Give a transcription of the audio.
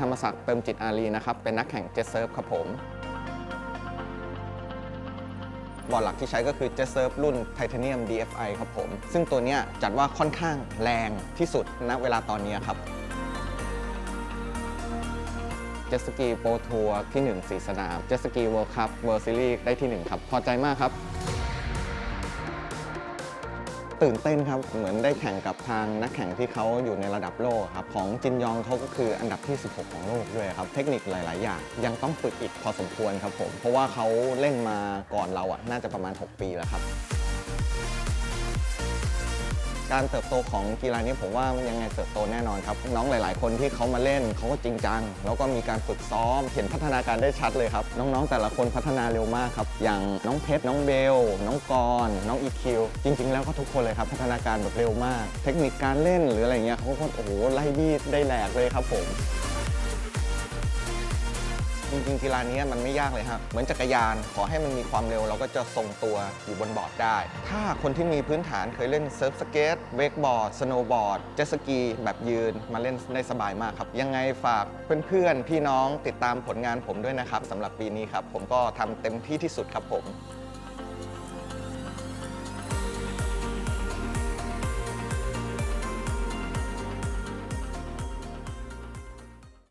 ธรรมศักดิ์เติมจิตอารีนะครับ เป็นนักแข่งเจ็ตเซิร์ฟครับผม บอร์ดหลักที่ใช้ก็คือ Jet Surf รุ่น Titanium DFI ครับผม ซึ่งตัวเนี้ยจัดว่าค่อนข้างแรงที่สุดณเวลาตอนนี้ครับเจ็ตสกีโปรทัวร์ที่1สีสนาม เจ็ตสกีเวิลด์คัพเวิลด์ซีรีส์ได้ที่ 1 ครับ พอใจมากครับ ตื่นเต้นครับ เหมือนได้แข่งกับทางนักแข่งที่เขาอยู่ในระดับโลกครับ ของจินยองเขาก็คืออันดับที่ 16 ของโลกด้วยครับ เทคนิคหลาย ๆ อย่าง ยังต้องฝึกอีกพอสมควรครับผม เพราะว่าเขาเล่นมาก่อนเราอะน่าจะประมาณ 6 ปีแล้วครับ การเติบโตของกีฬานี้ผมว่ายังไงเติบโตแน่นอนครับ น้องหลาย ๆ คนที่เขามาเล่นเขาก็จริงจัง แล้วก็มีการฝึกซ้อม เห็นพัฒนาการได้ชัดเลยครับ น้อง ๆ แต่ละคนพัฒนาเร็วมากครับ อย่างน้องเพชร น้องเบล น้องกรน้องอีคิว จริง ๆ แล้วก็ทุกคนเลยครับ พัฒนาการแบบเร็วมาก เทคนิคการเล่นหรืออะไรเงี้ยเขาก็โอ้โหไล่บี้ได้แหลกเลยครับผม จริงๆกีฬานี้มันไม่ยากเลยครับเหมือนจักรยานขอให้มันมีความเร็ว เราก็จะทรงตัวอยู่บนบอร์ดได้ ถ้าคนที่มีพื้นฐานเคยเล่นเซิร์ฟสเกตเวกบอร์ดสโนว์บอร์ดเจ็ตสกีแบบยืนมาเล่นได้สบายมากครับ ยังไงฝากเพื่อนๆ พี่น้องติดตามผลงานผมด้วยนะครับสำหรับปีนี้ครับผมก็ทำเต็มที่ที่สุดครับผม